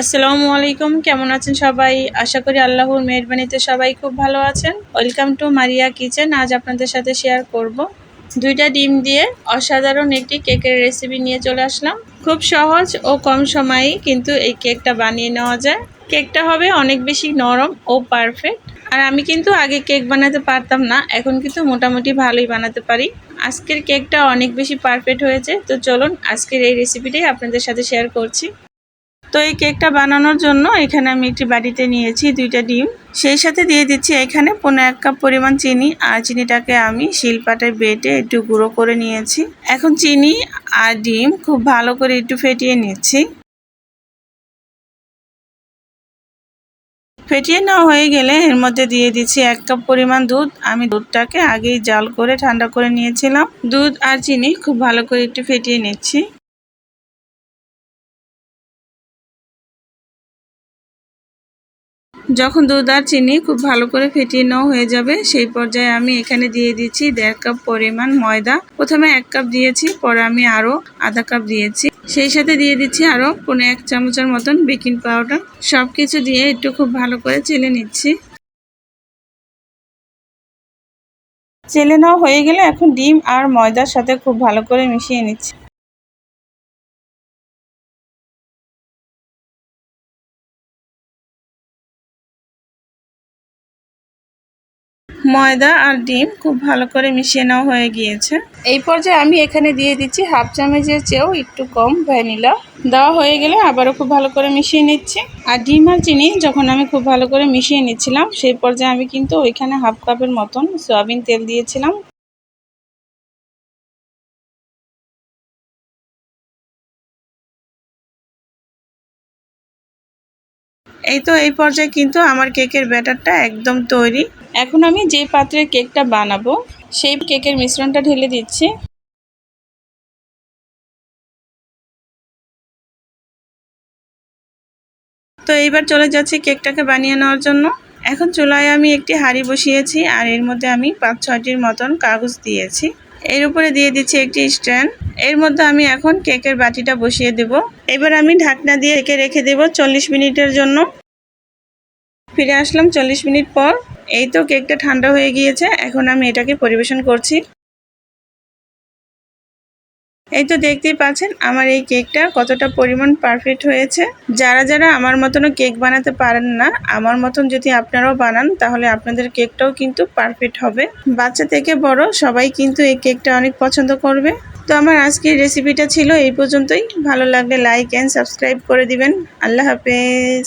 আসসালামু আলাইকুম, কেমন আছেন সবাই? আশা করি আল্লাহর মেহরবানিতে সবাই খুব ভালো আছেন। ওয়েলকাম টু মারিয়া কিচেন আজ আপনাদের সাথে শেয়ার করব। দুইটা ডিম দিয়ে অসাধারণ একটি কেকের রেসিপি নিয়ে চলে আসলাম। খুব সহজ ও কম সময়েই কিন্তু এই কেকটা বানিয়ে নেওয়া যায়। কেকটা হবে অনেক বেশি নরম ও পারফেক্ট আর আমি কিন্তু আগে কেক বানাতে পারতাম না, এখন কিন্তু মোটামুটি ভালোই বানাতে পারি। আজকের কেকটা অনেক বেশি পারফেক্ট হয়েছে, তো চলুন আজকের এই রেসিপিটাই আপনাদের সাথে শেয়ার করছি। তো এই কেকটা বানানোর জন্য এখানে আমি একটি বাড়িতে নিয়েছি দুইটা ডিম। সেই সাথে দিয়ে দিচ্ছি এখানে পনেরো এক কাপ পরিমাণ চিনি আর চিনিটাকে আমি শিলপাটায় বেটে একটু গুঁড়ো করে নিয়েছি। এখন চিনি আর ডিম খুব ভালো করে একটু ফেটিয়ে নিচ্ছি। ফেটিয়ে নেওয়া হয়ে গেলে এর মধ্যে দিয়ে দিচ্ছি এক কাপ পরিমাণ দুধ। আমি দুধটাকে আগেই জাল করে ঠান্ডা করে নিয়েছিলাম। দুধ আর চিনি খুব ভালো করে একটু ফেটিয়ে নিচ্ছি। যখন দুধ আর চিনি খুব ভালো করে ফেটিয়ে নেওয়া হয়ে যাবে, সেই পর্যায়ে আমি এখানে দিয়ে দিচ্ছি দেড় কাপ পরিমাণ ময়দা। প্রথমে এক কাপ দিয়েছি, পরে আমি আরও আধা কাপ দিয়েছি। সেই সাথে দিয়ে দিচ্ছি আরও পনেরো এক চামচের মতন বেকিং পাউডার। সব কিছু দিয়ে একটু খুব ভালো করে চেলে নিচ্ছি। চেলে নেওয়া হয়ে গেলে এখন ডিম আর ময়দার সাথে খুব ভালো করে মিশিয়ে নিচ্ছি। ময়দা আর ডিম খুব ভালো করে মিশিয়ে নেওয়া হয়ে গিয়েছে। এই পর্যায়ে আমি এখানে দিয়ে দিচ্ছি হাফ চামচের চেয়েও একটু কম ভ্যানিলা। দেওয়া হয়ে গেলে আবারও খুব ভালো করে মিশিয়ে নিচ্ছি। আর ডিম আর চিনি যখন আমি খুব ভালো করে মিশিয়ে নিচ্ছিলাম, সেই পর্যায়ে আমি কিন্তু ওইখানে হাফ কাপের মতন সয়াবিন তেল দিয়েছিলাম। এই তো এই পর্যায়ে কিন্তু আমার কেকের ব্যাটারটা একদম তৈরি। এখন আমি যে পাত্রে কেকটা বানাবো, সেই কেকের মিশ্রণটা ঢেলে দিচ্ছি। তো এইবার চলে যাচ্ছি কেকটাকে বানিয়ে নেওয়ার জন্য। এখন চুলায় আমি একটি হাঁড়ি বসিয়েছি আর এর মধ্যে আমি পাঁচ ছয়টির মতন কাগজ দিয়েছি। এর উপরে দিয়ে দিচ্ছি একটি স্ট্যান্ড। এর মধ্যে আমি এখন কেকের বাটিটা বসিয়ে দেব। এবার আমি ঢাকনা দিয়ে রেখে রেখে দেব চল্লিশ মিনিটের জন্য। ফিরে আসলাম চল্লিশ মিনিট পর। এই তো কেকটা ঠান্ডা হয়ে গিয়েছে, এখন আমি এটাকে পরিবেশন করছি। এই তো দেখতেই পাচ্ছেন, আমার এই কেকটা কতটা পরিমাণ পারফেক্ট হয়েছে। যারা যারা আমার মতনও কেক বানাতে পারেন না, আমার মতন যদি আপনারাও বানান, তাহলে আপনাদের কেকটাও কিন্তু পারফেক্ট হবে। বাচ্চা থেকে বড়, সবাই কিন্তু এই কেকটা অনেক পছন্দ করবে। তো আমার আজকের রেসিপিটা ছিল এই পর্যন্তই। ভালো লাগলে লাইক অ্যান্ড সাবস্ক্রাইব করে দিবেন। আল্লাহ হাফেজ।